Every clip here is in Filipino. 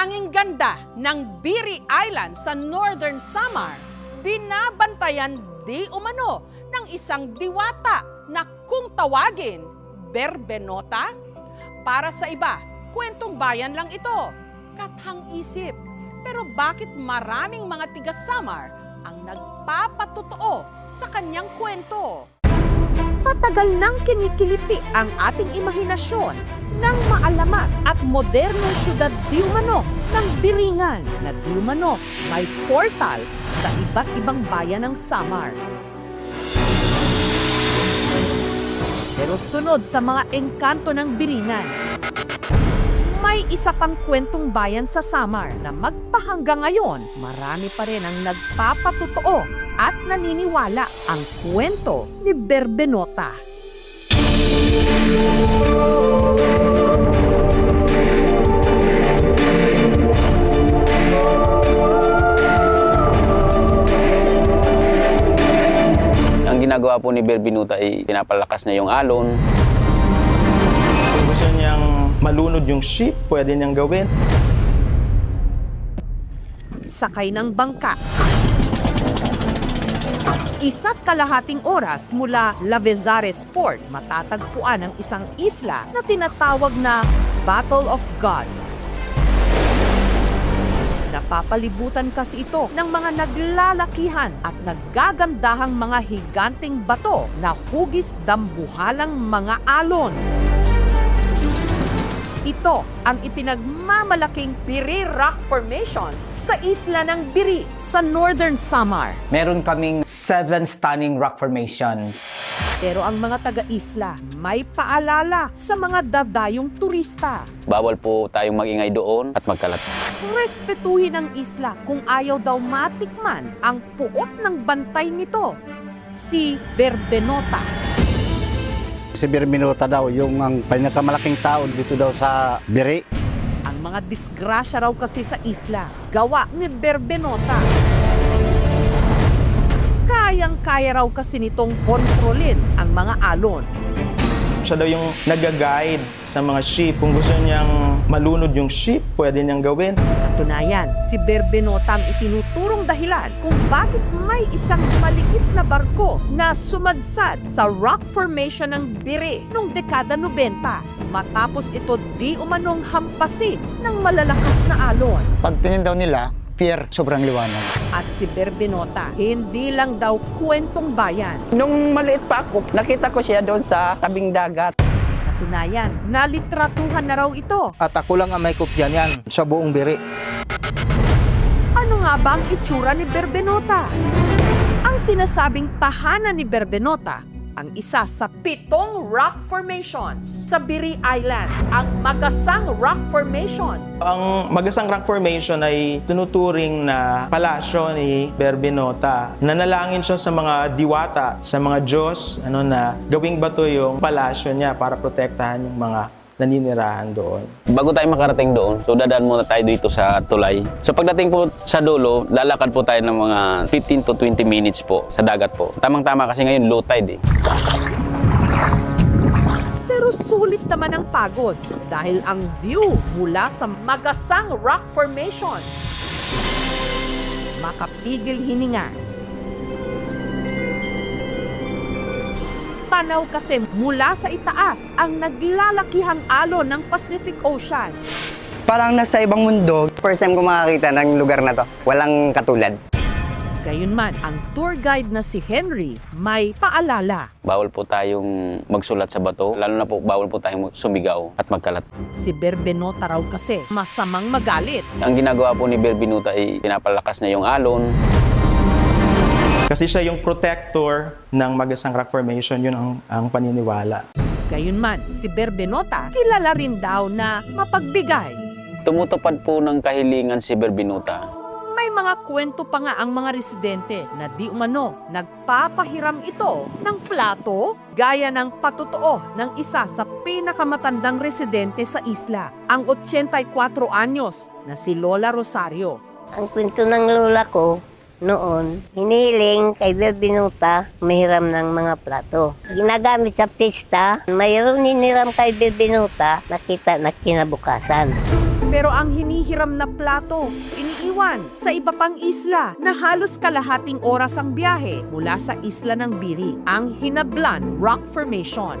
tanging ganda ng Biri Island sa Northern Samar, binabantayan di umano ng isang diwata na kung tawagin, Berbenota? Para sa iba, kwentong bayan lang ito. Kathang isip. Pero bakit maraming mga tiga Samar ang nagpapatotoo sa kanyang kwento? Matagal nang kinikiliti ang ating imahinasyon ng maalamat at modernong syudad di umano ng Biringan na di umano may portal sa iba't ibang bayan ng Samar. Pero sunod sa mga engkanto ng Biringan, may isa pang kwentong bayan sa Samar na magpahanggang ngayon, marami pa rin ang nagpapatotoo at naniniwala ang kwento ni Berbenota. Ang ginagawa po ni Berbinuta ay pinapalakas niya yung alon. Kung gusto niyang malunod yung ship, pwede niyang gawin. Sakay ng bangka. Isa't kalahating oras mula Lavezares Port, matatagpuan ang isang isla na tinatawag na Battle of Gods. Napapalibutan kasi ito ng mga naglalakihan at naggagandahang mga higanting bato na hugis dambuhalang mga alon. Ito ang ipinagmamalaking Biri Rock Formations sa isla ng Biri sa Northern Samar. Meron kaming seven stunning rock formations. Pero ang mga taga-isla may paalala sa mga dadayong turista. Bawal po tayong magingay doon at magkalat. Respetuhin ang isla kung ayaw daw matikman ang puot ng bantay nito, si Berbenota. Si Birminuta daw, yung ang pinakamalaking tao dito daw sa Biri. Ang mga disgrasya raw kasi sa isla, gawa ni Berbenota. Kayang-kaya raw kasi nitong kontrolin ang mga alon. Siya daw yung nag-guide sa mga ship. Kung gusto niyang malunod yung ship, pwede niyang gawin. Katunayan, si Berbenota ang itinuturong dahilan kung bakit may isang maliit na barko na sumadsad sa rock formation ng Biri noong dekada 90 matapos ito di umanong hampasin ng malalakas na alon. Pagtingin daw nila, pier, sobrang liwanag. At si Berbenota, hindi lang daw kwentong bayan. Nung maliit pa ako, nakita ko siya doon sa tabing dagat. Katunayan, nalitratuhan na raw ito. At ako lang ang may kopya niyan sa buong Biri. Ano nga ba ang itsura ni Berbenota? Ang sinasabing tahanan ni Berbenota ang isa sa pitong rock formations sa Biri Island, ang Magasang Rock Formation. Ang Magasang Rock Formation ay tunuturing na palasyo ni Berbinota. Nanalangin siya sa mga diwata, sa mga Diyos, ano na gawing bato yung palasyo niya para protektahan yung mga naninirahan doon. Bago tayo makarating doon, so dadaan muna tayo dito sa tulay. So pagdating po sa dulo, lalakad po tayo ng mga 15 to 20 minutes po sa dagat po. Tamang-tama kasi ngayon low tide eh. Pero sulit naman ang pagod dahil ang view mula sa Magasang Rock Formation. Makapigil hininga. Tanaw kasi mula sa itaas ang naglalakihang alon ng Pacific Ocean. Parang nasa ibang mundo. First time ko makakita ng lugar na to. Walang katulad. Gayunman, ang tour guide na si Henry may paalala. Bawal po tayong magsulat sa bato, lalo na po bawal po tayong sumigaw at magkalat. Si Berbenota raw kasi masamang magalit. Ang ginagawa po ni Berbinuta ay pinapalakas niya yung alon. Kasi siya yung protector ng Magasang Rock Formation, yun ang, ang paniniwala. Gayunman, si Berbenota kilala rin daw na mapagbigay. Tumutupad po ng kahilingan si Berbinuta. May mga kwento pa nga ang mga residente na di umano nagpapahiram ito ng plato gaya ng patutuo ng isa sa pinakamatandang residente sa isla, ang 84 anyos na si Lola Rosario. Ang kwento ng lola ko noon, hinihiling kay Berbinuta mahiram ng mga plato. Ginagamit sa pista, mayroon hiniram kay Berbinuta, nakita na kinabukasan. Pero ang hinihiram na plato, iniiwan sa iba pang isla na halos kalahating oras ang biyahe mula sa isla ng Biri, ang Hinablan Rock Formation.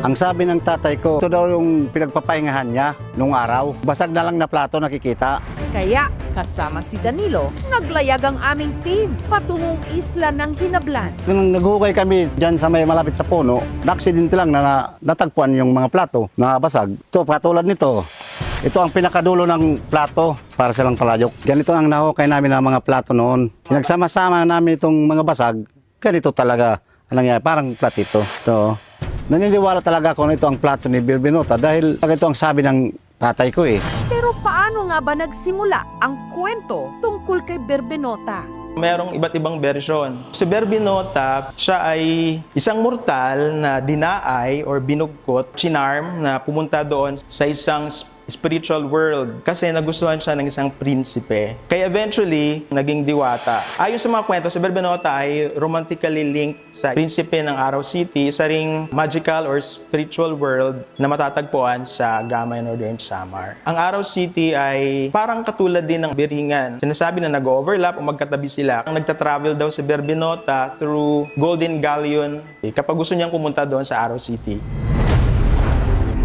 Ang sabi ng tatay ko, ito daw yung pinagpapahingahan niya nung araw. Basag na lang na plato nakikita. Kaya kasama si Danilo, naglayag ang aming team patungong isla ng Hinablan. Nung naghukay kami dyan sa may malapit sa puno, na-accident lang na, na natagpuan yung mga plato na basag. Ito, katulad nito. Ito ang pinakadulo ng plato para silang palayok. Ganito ang nahukay namin ng mga plato noon. Pinagsama-sama namin itong mga basag. Ganito talaga ang nangyayari. Parang platito. Ito. Naniniwala talaga ako na ito ang plato ni Birbinota dahil ito ang sabi ng tatay ko eh. Pero paano nga ba nagsimula ang kwento tungkol kay Berbenota? Merong iba't ibang version. Si Berbinota, siya ay isang mortal na dinaay or binugkot, chinarm na pumunta doon sa isang spiritual world kasi nagustuhan siya ng isang prinsipe. Kaya eventually, naging diwata. Ayon sa mga kwento, si Berbinota ay romantically linked sa prinsipe ng Araw City, isa ring magical or spiritual world na matatagpuan sa Gamay Northern Samar. Ang Araw City ay parang katulad din ng Biringan. Sinasabi na nag-overlap o magkatabi sila. Ang nagta-travel daw si Berbinota through Golden Galleon kapag gusto niyang pumunta doon sa Araw City.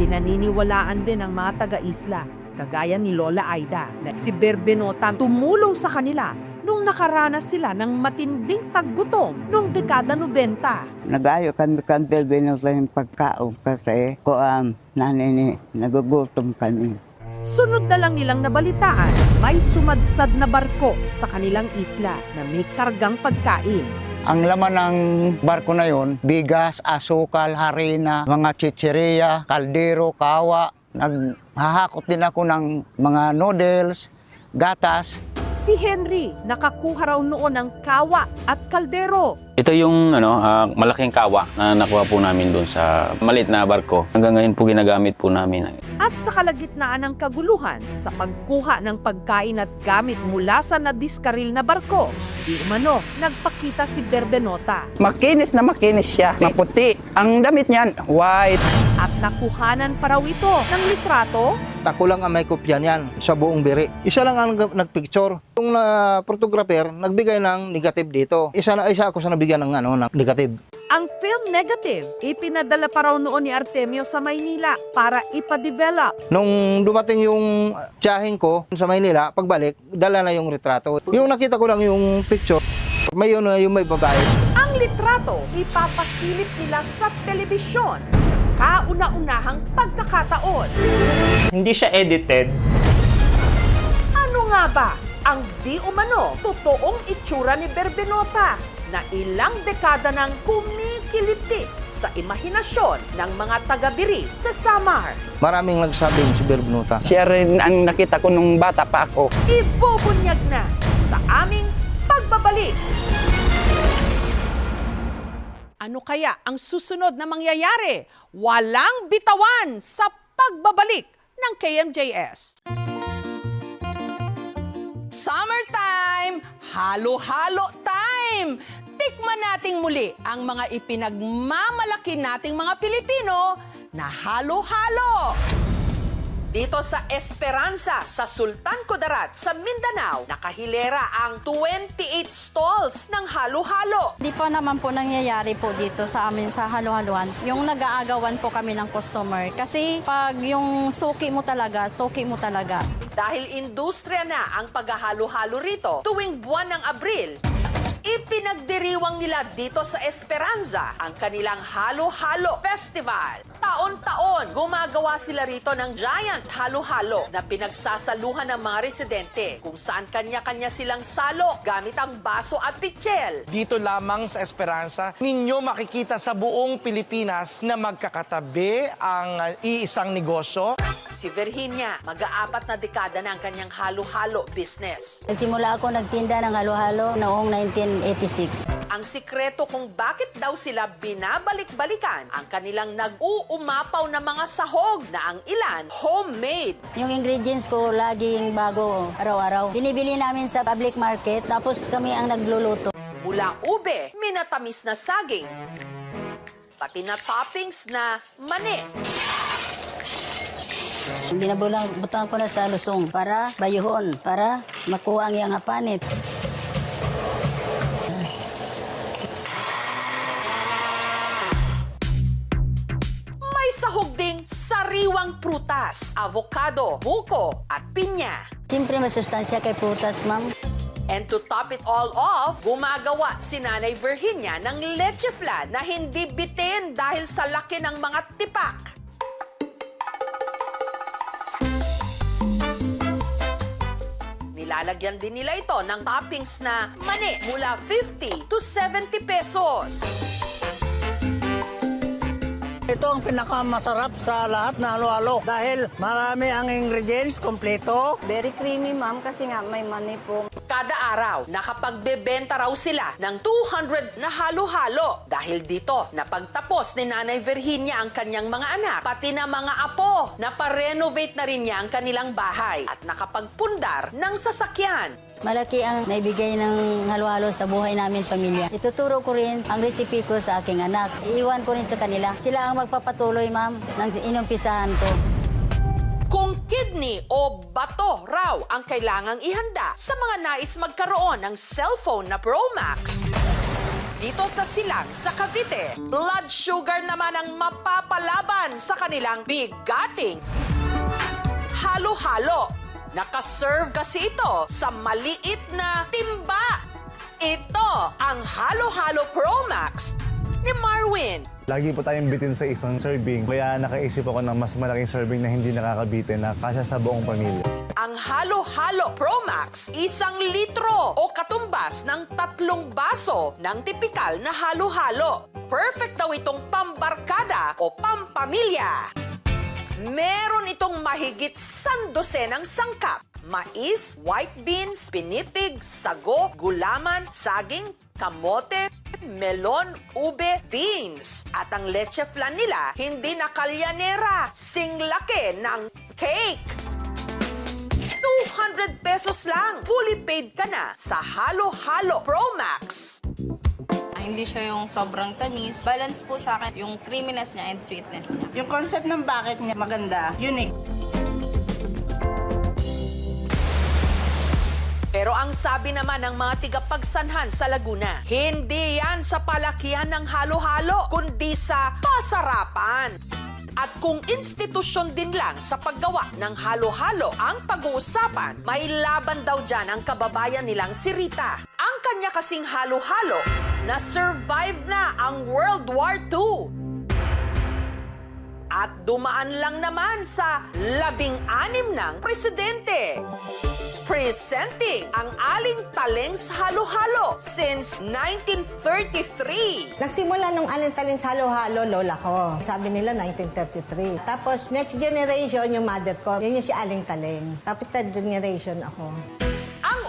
Pinaniniwalaan din ng mga taga-isla, kagaya ni Lola Aida, na si Berbenota tumulong sa kanila nung nakaranas sila ng matinding taggutom noong dekada 90. Nag-ayo kami kang Belbino pa yung pagkaon kasi ko um, nanay ni nagugutom kami. Sunod na lang nilang nabalitaan, may sumadsad na barko sa kanilang isla na may kargang pagkain. Ang laman ng barko na yon, bigas, asukal, harina, mga chicheria, kaldero, kawa. Naghahakot din ako ng mga noodles, gatas. Si Henry, nakakuha raw noon ng kawa at kaldero. Ito yung ano, ah, malaking kawa na nakuha po namin doon sa maliit na barko. Hanggang ngayon po ginagamit po namin. At sa kalagitnaan ng kaguluhan sa pagkuha ng pagkain at gamit mula sa nadiskaril na barko, di umano, nagpakita si Berbenota Makinis na makinis siya. Maputi. Ang damit niyan, white. at nakuhanan pa raw ito ng litrato Ako lang ang may kopya niyan sa buong biri. Isa lang ang nag- nagpicture. Yung na photographer nagbigay ng negative dito. Isa na isa ako sa nabigyan ng ano ng negative. Ang film negative, ipinadala pa raw noon ni Artemio sa Maynila para ipa-develop. Nung dumating yung tiyahing ko sa Maynila, pagbalik, dala na yung retrato. Yung nakita ko lang yung picture, may yun na yung may babae. Ang litrato, ipapasilip nila sa telebisyon kauna-unahang pagkakataon. Hindi siya edited. Ano nga ba ang di umano totoong itsura ni Berbenota na ilang dekada nang kumikiliti sa imahinasyon ng mga taga-biri sa Samar? Maraming nagsabing si Berbenuta. Siya rin ang nakita ko nung bata pa ako. Ibubunyag na sa aming pagbabalik. Ano kaya ang susunod na mangyayari? Walang bitawan sa pagbabalik ng KMJS. Summertime! Halo-halo time! Tikman nating muli ang mga ipinagmamalaki nating mga Pilipino na halo-halo! Dito sa Esperanza, sa Sultan Kudarat, sa Mindanao, nakahilera ang 28 stalls ng halo-halo. Di pa naman po nangyayari po dito sa amin sa halo-haluan. Yung nag-aagawan po kami ng customer. Kasi pag yung suki mo talaga, suki mo talaga. Dahil industriya na ang paghahalo-halo rito tuwing buwan ng Abril, ipinagdiriwang nila dito sa Esperanza ang kanilang Halo-Halo Festival. Taon-taon, gumagawa sila rito ng giant halo-halo na pinagsasaluhan ng mga residente kung saan kanya-kanya silang salo gamit ang baso at pichel. Dito lamang sa Esperanza, ninyo makikita sa buong Pilipinas na magkakatabi ang uh, iisang negosyo. Si Virginia, mag-aapat na dekada na ang kanyang halo-halo business. Nagsimula ako nagtinda ng halo-halo noong 1986. Ang sikreto kung bakit daw sila binabalik-balikan ang kanilang nag-uumapaw na mga sahog na ang ilan homemade. Yung ingredients ko laging bago araw-araw. Binibili namin sa public market tapos kami ang nagluluto. Mula ube, minatamis na saging, pati na toppings na mani. Binabulang butang ko na sa lusong para bayuhon, para makuha ang iyang hapanit. Avocado, buko at pinya. Siyempre masustansya kay putas, ma'am. And to top it all off, gumagawa si Nanay Virginia ng leche flan na hindi bitin dahil sa laki ng mga tipak. Nilalagyan din nila ito ng toppings na mani mula 50 to 70 pesos. Ito ang pinakamasarap sa lahat na halo-halo dahil marami ang ingredients, kompleto. Very creamy, ma'am, kasi nga may mani po. Kada araw, nakapagbebenta raw sila ng 200 na halo-halo. Dahil dito, napagtapos ni Nanay Virginia ang kanyang mga anak, pati na mga apo. Naparenovate na rin niya ang kanilang bahay at nakapagpundar ng sasakyan. Malaki ang naibigay ng halo-halo sa buhay namin pamilya. Ituturo ko rin ang recipe ko sa aking anak. Iiwan ko rin sa kanila. Sila ang magpapatuloy, ma'am, ng inumpisahan ko. Kung kidney o bato raw ang kailangang ihanda sa mga nais magkaroon ng cellphone na Pro Max, dito sa Silang sa Cavite, blood sugar naman ang mapapalaban sa kanilang bigating halo-halo. Nakaserve kasi ito sa maliit na timba. Ito ang Halo-Halo Pro Max ni Marwin. Lagi po tayong bitin sa isang serving, kaya nakaisip ako ng mas malaking serving na hindi nakakabitin na kasya sa buong pamilya. Ang Halo-Halo Pro Max, isang litro o katumbas ng tatlong baso ng tipikal na halo-halo. Perfect daw itong pambarkada o pampamilya. Meron itong mahigit sandosenang sangkap. Mais, white beans, pinipig, sago, gulaman, saging, kamote, melon, ube, beans. At ang leche flan nila, hindi na kalyanera, singlaki ng cake. 200 pesos lang. Fully paid ka na sa Halo Halo Pro Max. Hindi siya yung sobrang tamis. Balance po sa akin yung creaminess niya and sweetness niya. Yung concept ng bakit niya maganda, unique. Pero ang sabi naman ng mga tigapagsanhan sa Laguna, hindi yan sa palakihan ng halo-halo, kundi sa kasarapan. At kung institusyon din lang sa paggawa ng halo-halo ang pag-uusapan, may laban daw dyan ang kababayan nilang si Rita. Ang kanya kasing halo-halo na survive na ang World War II. At dumaan lang naman sa labing-anim ng presidente. Presenting ang Aling Taleng's Halo-Halo since 1933. Nagsimula nung alintalin sa halo-halo, lola ko. Sabi nila 1933. Tapos next generation, yung mother ko, yun yung si Aling Taleng. Tapos third generation ako.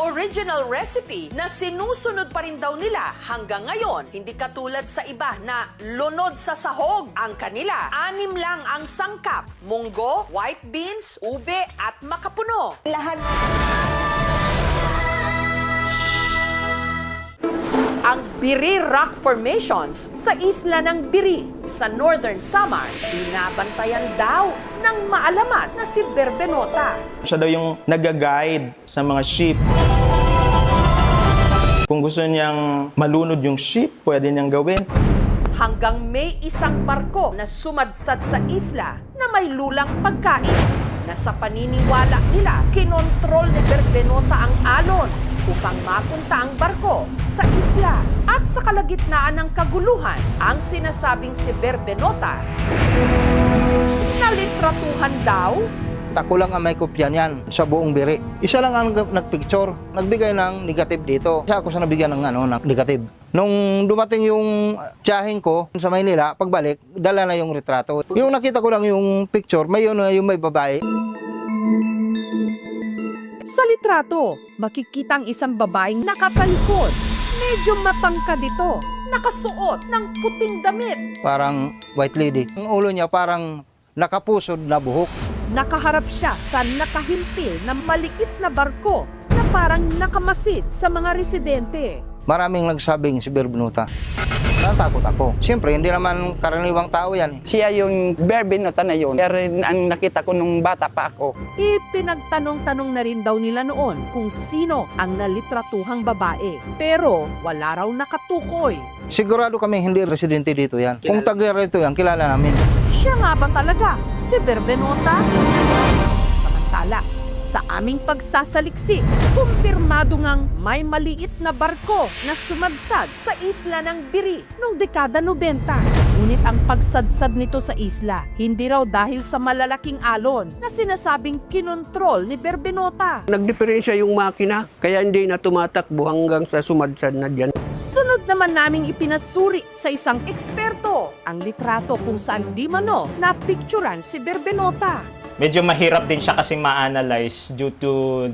Original recipe na sinusunod pa rin daw nila hanggang ngayon, hindi katulad sa iba na lunod sa sahog. Ang kanila, anim lang ang sangkap. Munggo, white beans, ube at makapuno. Lahat ang Biri Rock Formations sa isla ng Biri sa Northern Samar, binabantayan daw ng maalamat na si Berbenota. Siya daw yung nag-guide sa mga ship. Kung gusto niyang malunod yung ship, pwede niyang gawin. Hanggang may isang barko na sumadsad sa isla na may lulang pagkain na sa paniniwala nila, kinontrol ni Berbenota ang alon upang mapunta ang barko sa isla. At sa kalagitnaan ng kaguluhan, ang sinasabing si Berbenota, nalitratuhan daw Ako lang ang may kopya niyan sa buong biri. Isa lang ang nag- nagpicture, nagbigay ng negative dito. Siya ako sa nabigyan ng ano, ng negative. Nung dumating yung tiyahin ko sa Maynila, pagbalik, dala na yung retrato. Yung nakita ko lang yung picture, may yun na yung may babae. Sa litrato, makikita ang isang babaeng nakatalikod. Medyo matangkad ito, nakasuot ng puting damit. Parang white lady. Ang ulo niya parang nakapusod na buhok. Nakaharap siya sa nakahimpil na maliit na barko na parang nakamasid sa mga residente. Maraming nagsabing si Berbenuta. Natakot ako. Siyempre, hindi naman karaniwang tao yan. eh. Siya yung berbinota na yun. Kaya rin ang nakita ko nung bata pa ako. Ipinagtanong-tanong na rin daw nila noon kung sino ang nalitratuhang babae. Pero wala raw nakatukoy. Sigurado kami hindi residente dito yan. Kung taga rito yan, kilala namin. Siya nga ba talaga si Berbenota? Samantala, sa aming pagsasaliksik, kumpirmado ngang may maliit na barko na sumadsad sa isla ng Biri noong dekada 90. Ngunit ang pagsadsad nito sa isla, hindi raw dahil sa malalaking alon na sinasabing kinontrol ni Berbenota. Nagdiferensya yung makina, kaya hindi na tumatakbo hanggang sa sumadsad na dyan. Sunod naman naming ipinasuri sa isang eksperto ang litrato kung saan di mano napicturan si Berbenota. Medyo mahirap din siya kasi ma-analyze due to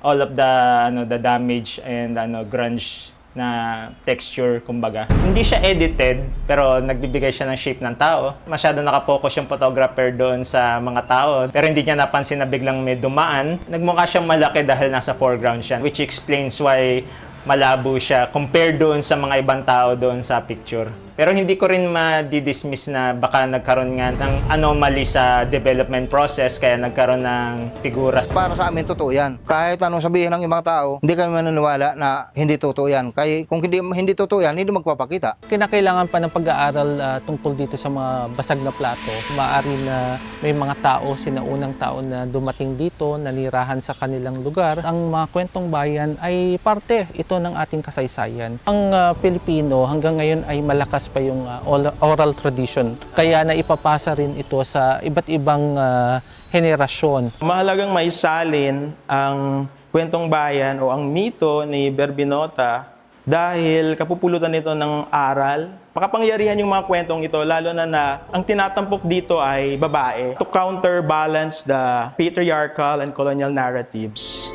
all of the ano the damage and ano grunge na texture kumbaga. Hindi siya edited pero nagbibigay siya ng shape ng tao. Masyado nakapokus yung photographer doon sa mga tao pero hindi niya napansin na biglang may dumaan. Nagmukha siyang malaki dahil nasa foreground siya which explains why malabo siya compared doon sa mga ibang tao doon sa picture. Pero hindi ko rin ma-dismiss na baka nagkaroon nga ng anomaly sa development process kaya nagkaroon ng figuras. Para sa amin, totoo yan. Kahit anong sabihin ng ibang tao, hindi kami maniniwala na hindi totoo yan. Kaya kung hindi, hindi totoo yan, hindi magpapakita. Kinakailangan pa ng pag-aaral ah, tungkol dito sa mga basag na plato. Maaari na may mga tao, sinaunang tao na dumating dito, nanirahan sa kanilang lugar. Ang mga kwentong bayan ay parte ito ng ating kasaysayan. Ang ah, Pilipino hanggang ngayon ay malakas pa yung ah, oral- tradition. Kaya na ipapasa rin ito sa iba't ibang ah, henerasyon. Mahalagang may salin ang kwentong bayan o ang mito ni Berbinota dahil kapupulutan nito ng aral. Makapangyarihan yung mga kwentong ito, lalo na na ang tinatampok dito ay babae to counterbalance the patriarchal and colonial narratives.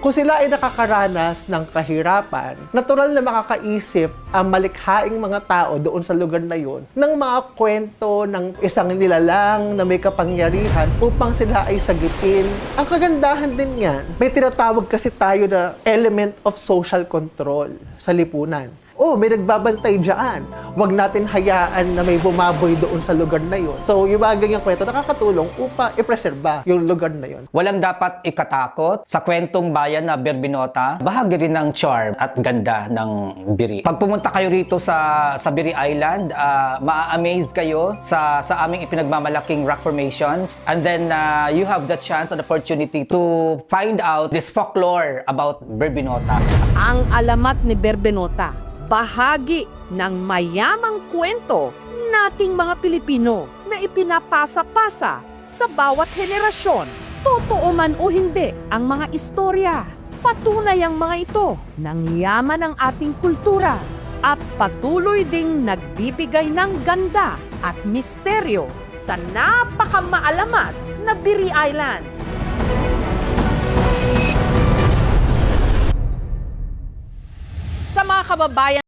Kung sila ay nakakaranas ng kahirapan, natural na makakaisip ang malikhaing mga tao doon sa lugar na yun ng mga kwento ng isang nilalang na may kapangyarihan upang sila ay sagipin. Ang kagandahan din yan, may tinatawag kasi tayo na element of social control sa lipunan. Oh, may nagbabantay dyan. Huwag natin hayaan na may bumaboy doon sa lugar na yun. So, yung mga ganyang kwento nakakatulong upang ipreserba yung lugar na yun. Walang dapat ikatakot sa kwentong bayan na Berbinota. Bahagi rin ng charm at ganda ng Biri. Pag pumunta kayo rito sa sa Biri Island, ah, maa-amaze kayo sa sa aming ipinagmamalaking rock formations. And then ah, you have the chance and opportunity to find out this folklore about Berbinota. Ang alamat ni Berbenota, bahagi ng mayamang kwento nating mga Pilipino na ipinapasa-pasa sa bawat henerasyon. Totoo man o hindi ang mga istorya. Patunay ang mga ito ng yaman ng ating kultura at patuloy ding nagbibigay ng ganda at misteryo sa napakamaalamat na Biri Island. Sa mga kababayan